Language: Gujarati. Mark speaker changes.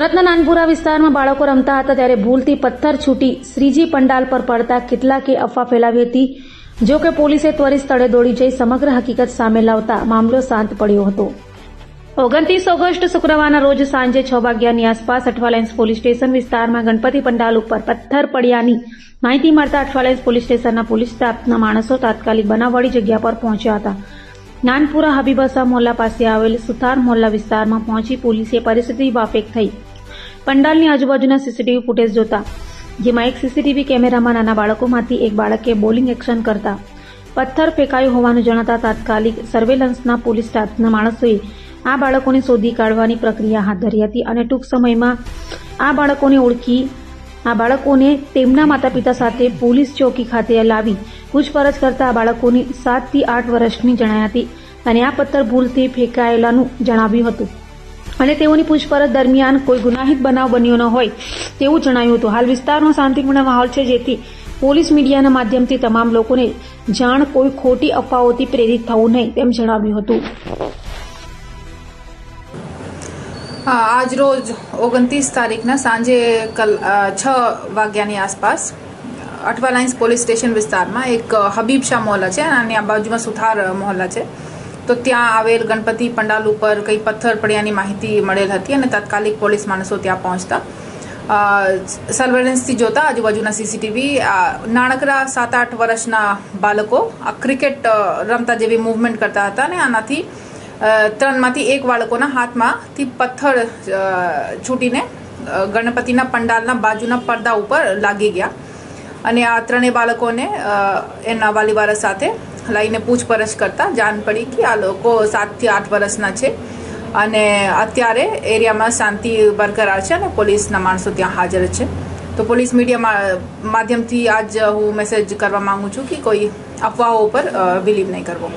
Speaker 1: સુરતના નાનપુરા વિસ્તારમાં બાળકો રમતા હતા ત્યારે ભૂલથી પથ્થર છૂટી શ્રીજી પંડાલ પર પડતા કેટલાકે અફવા ફેલાવી હતી. જો કે પોલીસે ત્વરિત સ્થળે દોડી જઈ સમગ્ર હકીકત સામે લાવતા મામલો શાંત પડ્યો હતો. ઓગણત્રીસ ઓગસ્ટ શુક્રવારના રોજ સાંજે છ વાગ્યાની આસપાસ અઠવાલેન્સ પોલીસ સ્ટેશન વિસ્તારમાં ગણપતિ પંડાલ ઉપર પથ્થર પડ્યાની માહિતી મળતા અઠવાલેન્સ પોલીસ સ્ટેશનના પોલીસ સ્ટાફના માણસો તાત્કાલિક બનાવવાળી જગ્યા પર પહોંચ્યા હતા. નાનપુરા હબીબસા મોહલ્લા પાસે આવેલ સુથાર મોહલ્લા વિસ્તારમાં પહોંચી પોલીસે પરિસ્થિતિ વાફેક થઈ. પંડાલની આજુબાજુના સીસીટીવી ફૂટેજ જોતા, જેમાં એક સીસીટીવી કેમેરામાં નાના બાળકોમાંથી એક બાળકે બોલિંગ એક્શન કરતા, પથ્થર ફેંકાયું હોવાનું જણાતા તાત્કાલિક સર્વેલન્સના પોલીસ સ્ટાફના માણસોએ આ બાળકોને શોધી કાઢવાની પ્રક્રિયા હાથ ધરી હતી અને ટૂંક સમયમાં આ બાળકોને ઓળખી, આ બાળકોને તેમના માતા પિતા સાથે પોલીસ ચોકી ખાતે લાવી પૂછપરછ કરતા આ બાળકોની સાતથી આઠ વર્ષની જણાઈ હતી અને આ પથ્થર ભૂલથી ફેંકાયેલાનું જણાવ્યું હતું. અને તેઓની પૂછપરછ દરમિયાન કોઈ ગુનાહિત બનાવ બન્યો ન હોય તેવું જણાવ્યું હતું. હાલ વિસ્તારમાં શાંતિપૂર્ણ માહોલ છે જેથી પોલીસ મીડિયાના માધ્યમથી તમામ લોકોને જાણ કોઈ ખોટી અફવાઓથી પ્રેરિત થવું નહીં તેમ જણાવ્યું હતું.
Speaker 2: આજ રોજ ઓગણત્રીસ તારીખના સાંજે કલ છ વાગ્યાની આસપાસ અઠવા લાઇન્સ પોલીસ સ્ટેશન વિસ્તારમાં એક હબીબ શાહ મોહલ્લા છે અને આ બાજુમાં સુથાર મોહલ્લા છે. તો ત્યાં આવેલ ગણપતિ પંડાલ ઉપર કંઈ પથ્થર પડ્યાની માહિતી મળેલ હતી અને તાત્કાલિક પોલીસ માણસો ત્યાં પહોંચતા. સર્વેલન્સથી જોતા આજુબાજુના સીસીટીવી નાનકડા સાત આઠ વર્ષના બાળકો, આ ક્રિકેટ રમતા જેવી મૂવમેન્ટ કરતા હતા અને આનાથી ત્રણમાંથી એક બાળકોના હાથમાંથી પથ્થર છૂટીને ગણપતિના પંડાલના બાજુના પડદા ઉપર લાગી ગયા. અને આ ત્રણેય બાળકોને એના વાલીવાળા સાથે લઈને પૂછપરછ કરતાં જાણ પડી કે આ લોકો સાતથી આઠ વર્ષના છે અને અત્યારે એરિયામાં શાંતિ બરકરાર છે અને પોલીસના માણસો ત્યાં હાજર છે. તો પોલીસ મીડિયા માધ્યમથી આજ હું મેસેજ કરવા માંગુ છું કે કોઈ અફવાઓ ઉપર બિલીવ નહીં કરવો.